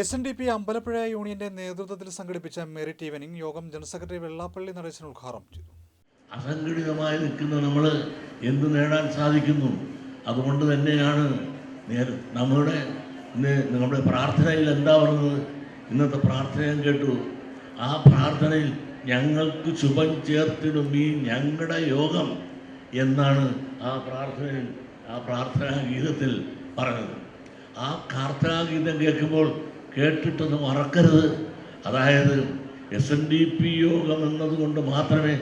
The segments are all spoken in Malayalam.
S N D P Ambalappuzha യൂണിയന്റെ നേതൃത്വത്തിൽ സംഘടിപ്പിച്ച മെറിറ്റ് ഈവനിംഗ് യോഗം ജനറൽ സെക്രട്ടറി വെള്ളാപ്പള്ളി നടേശൻ ഉദ്ഘാടനം ചെയ്തു. അസംഘടിതമായി നിൽക്കുന്ന നമ്മൾ എന്ത് നേടാൻ സാധിക്കുന്നു? അതുകൊണ്ട് തന്നെയാണ് നമ്മുടെ നമ്മുടെ പ്രാർത്ഥനയിൽ എന്താ പറഞ്ഞത്? ഇന്നത്തെ പ്രാർത്ഥന കേട്ടു. ആ പ്രാർത്ഥനയിൽ ഞങ്ങൾക്ക് ശുഭം ചേർത്തിടും ഈ ഞങ്ങളുടെ യോഗം എന്നാണ് ആ പ്രാർത്ഥനയിൽ ആ പ്രാർത്ഥനാ ഗീതത്തിൽ പറഞ്ഞത്. ആ പ്രാർത്ഥനാ ഗീതം കേൾക്കുമ്പോൾ കേട്ടിട്ടൊന്ന് മറക്കരുത്. അതായത് എസ് എൻ ഡി പി യോഗം എന്നതുകൊണ്ട് മാത്രമേ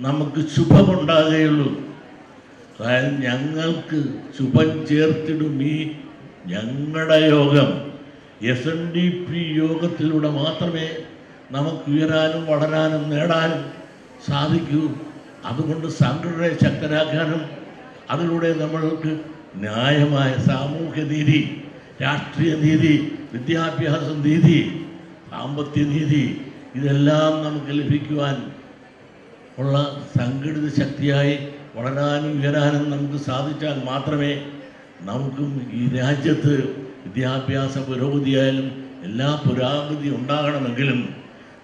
നമുക്ക് ശുഭമുണ്ടാകുകയുള്ളൂ. അതായത് ഞങ്ങൾക്ക് ശുഭം ചേർത്തിടും ഈ ഞങ്ങളുടെ യോഗം. എസ് എൻ ഡി പി യോഗത്തിലൂടെ മാത്രമേ നമുക്ക് ഉയരാനും വളരാനും നേടാനും സാധിക്കൂ. അതുകൊണ്ട് സംഘടനയെ ശക്തരാക്കാനും അതിലൂടെ നമ്മൾക്ക് ന്യായമായ സാമൂഹ്യ നീതി രാഷ്ട്രീയ നീതി വിദ്യാഭ്യാസ നീതി സാമ്പത്തിക നീതി ഇതെല്ലാം നമുക്ക് ലഭിക്കുവാൻ ഉള്ള സംഘടിത ശക്തിയായി വളരാനും ഉയരാനും നമുക്ക് സാധിച്ചാൽ മാത്രമേ നമുക്കും ഈ രാജ്യത്ത് വിദ്യാഭ്യാസ പുരോഗതിയായാലും എല്ലാ പുരോഗതി ഉണ്ടാകണമെങ്കിലും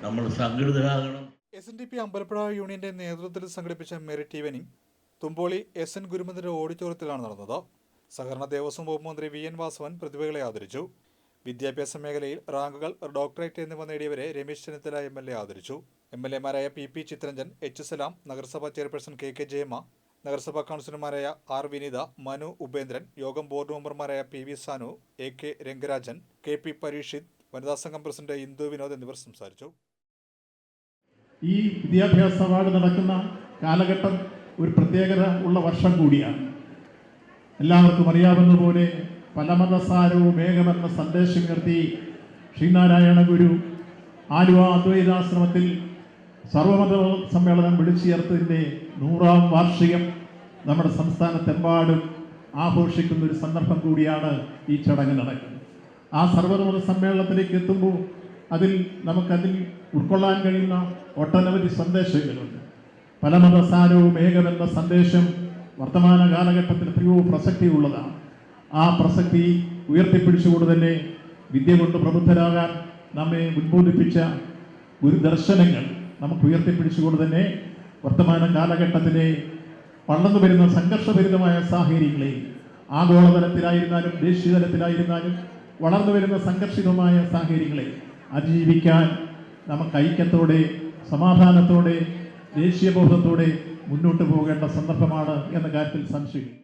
നമ്മൾ സംഘടിതരാകണം. S N D P Ambalappuzha യൂണിയന്റെ നേതൃത്വത്തിൽ സംഘടിപ്പിച്ച merit evening Thumpoly S N ഗുരുമന്ദിര ഓഡിറ്റോറിയത്തിലാണ് നടന്നത്. സഹകരണ ദേവസ്വം വകുപ്പ് മന്ത്രി വി എൻ വാസവൻ പ്രതിഭകളെ ആദരിച്ചു. വിദ്യാഭ്യാസ മേഖലയിൽ റാങ്കുകൾ ഡോക്ടറേറ്റ് എന്നിവ നേടിയവരെ Ramesh Chennithala M L A ആദരിച്ചു. M L എമാരായ P P Chitharanjan H Salam നഗരസഭാ ചെയർപേഴ്സൺ കെ കെ ജയമ നഗരസഭാ കൗൺസിലർമാരായ ആർ വിനീത മനു ഉപേന്ദ്രൻ യോഗം ബോർഡ് മെമ്പർമാരായ P V Sanu A K Rangarajan K P Parikshit വനിതാ സംഘം പ്രസിഡന്റ് ഇന്ദു വിനോദ് എന്നിവർ സംസാരിച്ചു. ഈ വിദ്യാഭ്യാസ അവാർഡ് നടക്കുന്ന കാലഘട്ടം ഒരു പ്രത്യേകത ഉള്ള വർഷം കൂടിയാണ്. എല്ലാവർക്കും അറിയാവുന്നതുപോലെ പലമതസാരവും ഏകമെന്ന സന്ദേശം ഉയർത്തി ശ്രീനാരായണ ഗുരു ആലുവ അദ്വൈതാശ്രമത്തിൽ സർവമത സമ്മേളനം വിളിച്ചു ചേർത്തതിന്റെ നൂറാം വാർഷികം നമ്മുടെ സംസ്ഥാനത്തെമ്പാടും ആഘോഷിക്കുന്ന ഒരു സന്ദർഭം കൂടിയാണ് ഈ ചടങ്ങ് നടക്കുന്നത്. ആ സർവമത സമ്മേളനത്തിലേക്ക് എത്തുമ്പോൾ അതിൽ നമുക്കതിൽ ഉൾക്കൊള്ളാൻ കഴിയുന്ന ഒട്ടനവധി സന്ദേശങ്ങളുണ്ട്. പലമതസാരവും ഏകമെന്ന സന്ദേശം വർത്തമാന കാലഘട്ടത്തിൽ എത്രയോ പ്രസക്തിയുള്ളതാണ്. ആ പ്രസക്തി ഉയർത്തിപ്പിടിച്ചുകൊണ്ട് തന്നെ വിദ്യ കൊണ്ട് പ്രബുദ്ധരാകാൻ നമ്മെ ഉദ്ബോധിപ്പിച്ച ഗുരുദർശനങ്ങൾ നമുക്ക് ഉയർത്തിപ്പിടിച്ചുകൊണ്ട് തന്നെ വർത്തമാന കാലഘട്ടത്തിലെ വളർന്നു വരുന്ന സംഘർഷഭരിതമായ സാഹചര്യങ്ങളെ ആഗോളതലത്തിലായിരുന്നാലും ദേശീയ തലത്തിലായിരുന്നാലും വളർന്നു വരുന്ന സംഘർഷിതമായ സാഹചര്യങ്ങളെ അതിജീവിക്കാൻ നമുക്ക് ഐക്യത്തോടെ സമാധാനത്തോടെ ദേശീയബോധത്തോടെ മുന്നോട്ട് പോകേണ്ട സന്ദർഭമാണ് എന്ന കാര്യത്തിൽ സംശയം